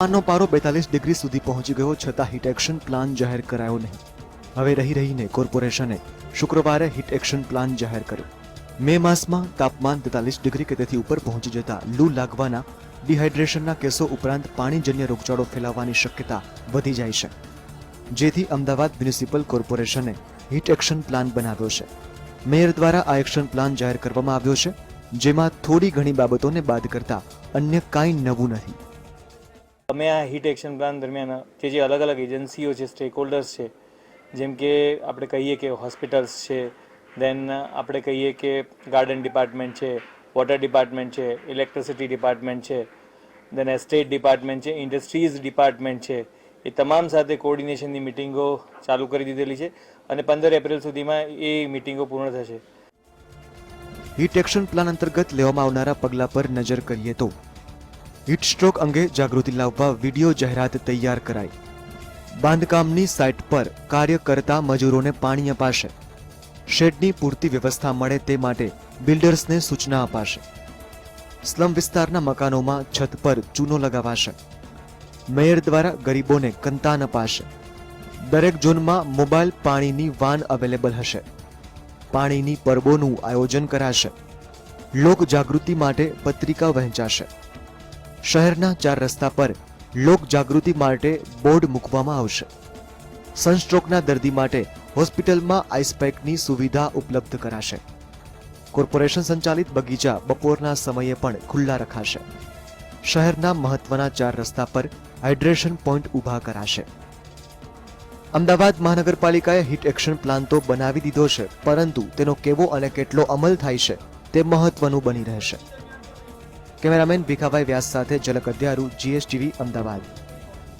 તાપમાનનો પારો બેતાલીસ ડિગ્રી સુધી પહોંચી ગયો છતાં હીટ એક્શન પ્લાન જાહેર કરાયો નહીં. હવે રહી રહીને કોર્પોરેશને શુક્રવારે હીટ એક્શન પ્લાન જાહેર કર્યો. મે માસમાં તાપમાન તેતાલીસ ડિગ્રી કે તેથી ઉપર પહોંચી જતા લૂ લાગવાના ડિહાઇડ્રેશનના કેસો ઉપરાંત પાણીજન્ય રોગચાળો ફેલાવવાની શક્યતા વધી જાય છે. જેથી અમદાવાદ મ્યુનિસિપલ કોર્પોરેશને હીટ એક્શન પ્લાન બનાવ્યો છે. મેયર દ્વારા આ એક્શન પ્લાન જાહેર કરવામાં આવ્યો છે, જેમાં થોડી ઘણી બાબતોને બાદ કરતા અન્ય કાંઈ નવું નથી. અમે આ હીટ એક્શન પ્લાન દરમિયાન જે જે અલગ અલગ એજન્સીઓ છે સ્ટેક હોલ્ડર્સ છે, જેમ કે આપણે કહીએ કે હોસ્પિટલ્સ છે દેન આપણે કહીએ કે ગાર્ડન ડિપાર્ટમેન્ટ છે વોટર ડિપાર્ટમેન્ટ છે ઇલેક્ટ્રિસિટી ડિપાર્ટમેન્ટ છે દેન એસ્ટેટ ડિપાર્ટમેન્ટ છે ઇન્ડસ્ટ્રીઝ ડિપાર્ટમેન્ટ છે, એ તમામ સાથે કોઓર્ડિનેશનની મિટિંગો ચાલુ કરી દીધેલી છે અને પંદર એપ્રિલ સુધીમાં એ મિટિંગો પૂર્ણ થશે. હીટ એક્શન પ્લાન અંતર્ગત લેવામાં આવનારા પગલાં પર નજર કરીએ તો હીટ સ્ટ્રોક અંગે જાગૃતિ લાવવા વીડિયો જાહેરાત તૈયાર કરાઈ. બાંધકામની સાઇટ પર કાર્ય કરતા મજૂરોને પાણી અપાશે. શેડની પૂરતી વ્યવસ્થા મળે તે માટે બિલ્ડર્સને સૂચના અપાશે. સ્લમ વિસ્તારના મકાનોમાં છત પર ચૂનો લગાવાશે. મેયર દ્વારા ગરીબોને કંતાન અપાશે. દરેક ઝોનમાં મોબાઈલ પાણીની વાન અવેલેબલ હશે. પાણીની પરબોનું આયોજન કરાશે. લોક જાગૃતિ માટે પત્રિકા વહેંચાશે. શહેરના ચાર રસ્તા પર લોક જાગૃતિ માટે બોર્ડ મૂકવામાં આવશે. સનસ્ટ્રોકના દર્દી માટે હોસ્પિટલમાં આઈસપેકની સુવિધા ઉપલબ્ધ કરાશે. કોર્પોરેશન સંચાલિત બગીચા બપોરના સમયે પણ ખુલ્લા રખાશે. શહેરના મહત્વના ચાર રસ્તા પર હાઇડ્રેશન પોઈન્ટ ઊભા કરાશે. અમદાવાદ મહાનગરપાલિકાએ હિટ એક્શન પ્લાન તો બનાવી દીધો છે, પરંતુ તેનો કેવો અને કેટલો અમલ થાય છે તે મહત્વનું બની રહેશે. કેમેરામેન ભીખાભાઈ વ્યાસ સાથે ઝલક અધ્યારું જીએસટીવી અમદાવાદ.